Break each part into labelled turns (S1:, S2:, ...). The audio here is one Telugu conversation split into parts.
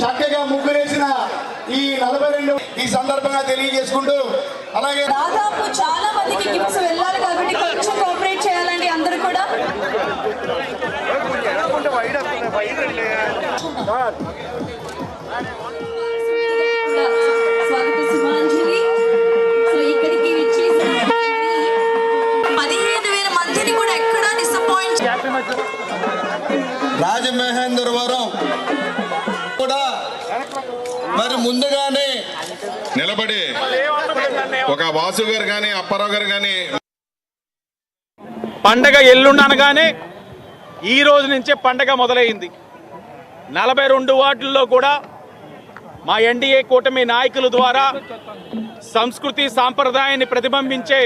S1: చక్కగా ముగ్గురేసిన ఈ నలభై రెండు ఈ సందర్భంగా తెలియజేసుకుంటూ అలాగే
S2: దాదాపు చాలా మందికి గిఫ్ట్స్ వెళ్ళాలి కాబట్టి కొంచెం కోఆపరేట్ చేయాలండి అందరూ కూడా. కూడా
S1: రాజమహేంద్రవరం కూడా మరి ముందుగానే
S3: నిలబడి ఒక వాసు గారు కానీ అప్పారావు గారు కానీ
S4: పండగ ఎల్లుండి అనగానే ఈ రోజు నుంచే పండగ మొదలైంది. నలభై రెండు వార్డుల్లో కూడా మా ఎన్డీఏ కూటమి నాయకుల ద్వారా సంస్కృతి సాంప్రదాయాన్ని ప్రతిబింబించే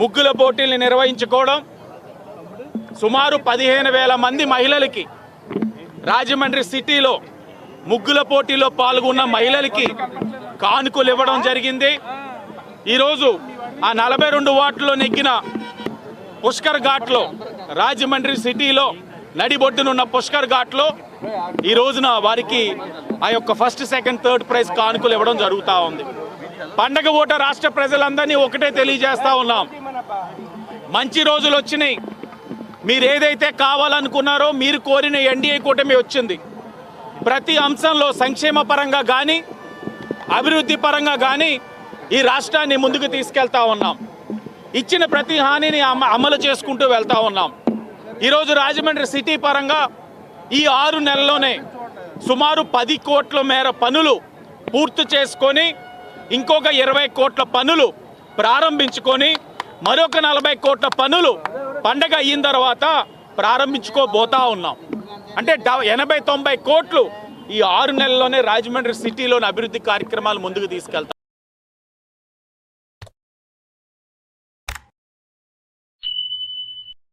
S4: ముగ్గుల పోటీల్ని నిర్వహించుకోవడం సుమారు పదిహేను వేల మంది మహిళలకి రాజమండ్రి సిటీలో ముగ్గుల పోటీలో పాల్గొన్న మహిళలకి కానుకలు ఇవ్వడం జరిగింది. ఈరోజు ఆ నలభై రెండు వార్డులో నెగ్గిన పుష్కర్ ఘాట్లో రాజమండ్రి సిటీలో నడిబొడ్డునున్న పుష్కర్ ఘాట్లో ఈ రోజున వారికి ఆ యొక్క ఫస్ట్ సెకండ్ థర్డ్ ప్రైజ్ కానుకలు ఇవ్వడం జరుగుతూ ఉంది. పండగ ఓట రాష్ట్ర ప్రజలందరినీ ఒకటే తెలియజేస్తా ఉన్నాం. మంచి రోజులు వచ్చినాయి. మీరు ఏదైతే కావాలనుకున్నారో మీరు కోరిన ఎన్డీఏ కూటమి వచ్చింది. ప్రతి అంశంలో సంక్షేమ పరంగా కానీ అభివృద్ధి పరంగా కానీ ఈ రాష్ట్రాన్ని ముందుకు తీసుకెళ్తా ఉన్నాం. ఇచ్చిన ప్రతి హానిని అమ అమలు చేసుకుంటూ వెళ్తా ఉన్నాం. ఈరోజు రాజమండ్రి సిటీ పరంగా ఈ ఆరు నెలల్లోనే సుమారు పది కోట్ల మేర పనులు పూర్తి చేసుకొని ఇంకొక ఇరవై కోట్ల పనులు ప్రారంభించుకొని మరొక నలభై కోట్ల పనులు పండగ అయిన తర్వాత ప్రారంభించుకోబోతా ఉన్నాం. అంటే ఎనభై తొంభై కోట్లు ఈ ఆరు నెలల్లోనే రాజమండ్రి సిటీలోని అభివృద్ధి కార్యక్రమాలు ముందుకు తీసుకెళ్తాం.